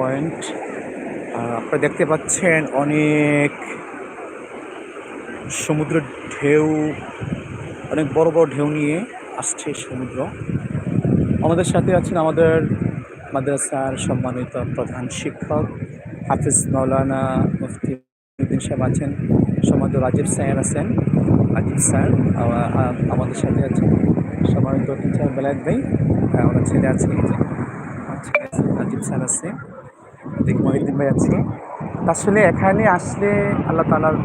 Point আপনারা দেখতে পাচ্ছেন অনেক সমুদ্র ঢেউ অনেক বড় বড় ঢেউ নিয়ে আসছে সমুদ্র। আমাদের সাথে আছেন আমাদের মাদ্রাসার সম্মানিত প্রধান শিক্ষক হাফিজ মৌলানা মুফতি উদ্দিন সাহেব আছেন সম্মানিত রাজীব স্যার আছেন রাজীব স্যার আমাদের সাথে আছেন সম্মানিত টিচার বেলায়েত ভাই আহ, ওনার ছেলে আছে এই যে, আমার আছে, রাজীব স্যার আছে। মহিউদ্দিন ভাই আছে। আসলে এখানে আসলে আল্লাহ তালার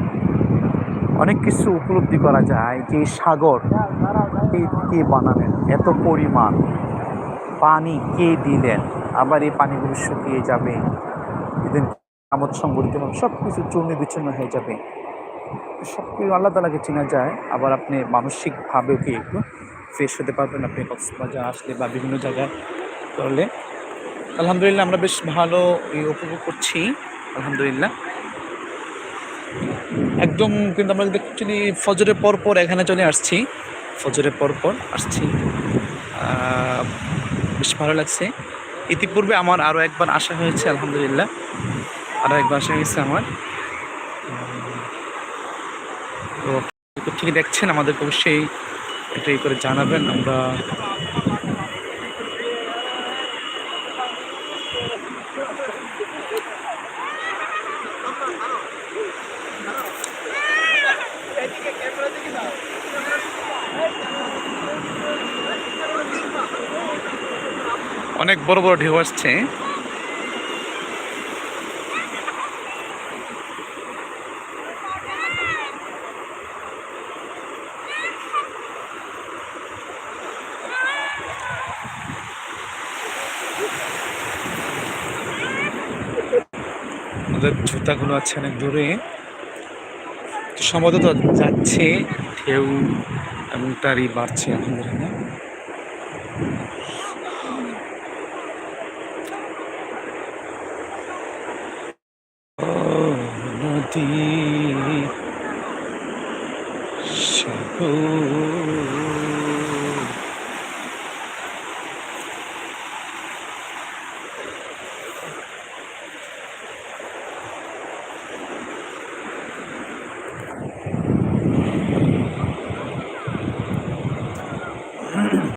অনেক কিছু উপলব্ধি করা যায় যে সাগর কে বানালেন, এত পরিমাণ পানি কে দিলেন, আবার এই পানিগুলো শুকিয়ে যাবে এদিন আমদ সংগঠিত হবে সব কিছু চূর্ণ বিচ্ছিন্ন হয়ে যাবে। সব কিছু আল্লাহ তালাকে চেনা যায়, আবার আপনি মানসিকভাবেও কি একটু ফ্রেশ হতে পারবেন, আপনি কক্সবাজার আসলে বা বিভিন্ন জায়গায় করলে। আলহামদুলিল্লাহ, আমরা বেশ ভালো উপভোগ করছি, আলহামদুলিল্লাহ। একদম কিন্তু আমরা অ্যাকচুয়ালি ফজরের পর পর এখানে চলে আসছি, ফজরের পর পর আসছি বেশ ভালো লাগছে। ইতিপূর্বে আমার আরও একবার আসা হয়েছে, আলহামদুলিল্লাহ। আরও একবার আসা হয়েছে আমার। তো থেকে দেখছেন, আমাদেরকে অবশ্যই এটা করে জানাবেন, আমরা অনেক বড় বড় ঢেউ আসছে। আমাদের জুতাগুলো আছে অনেক দূরে। সম্ভবত যাচ্ছে ঢেউ এবং তারই বাড়ছে, আলহামদুলিল্লাহ। সতী সকল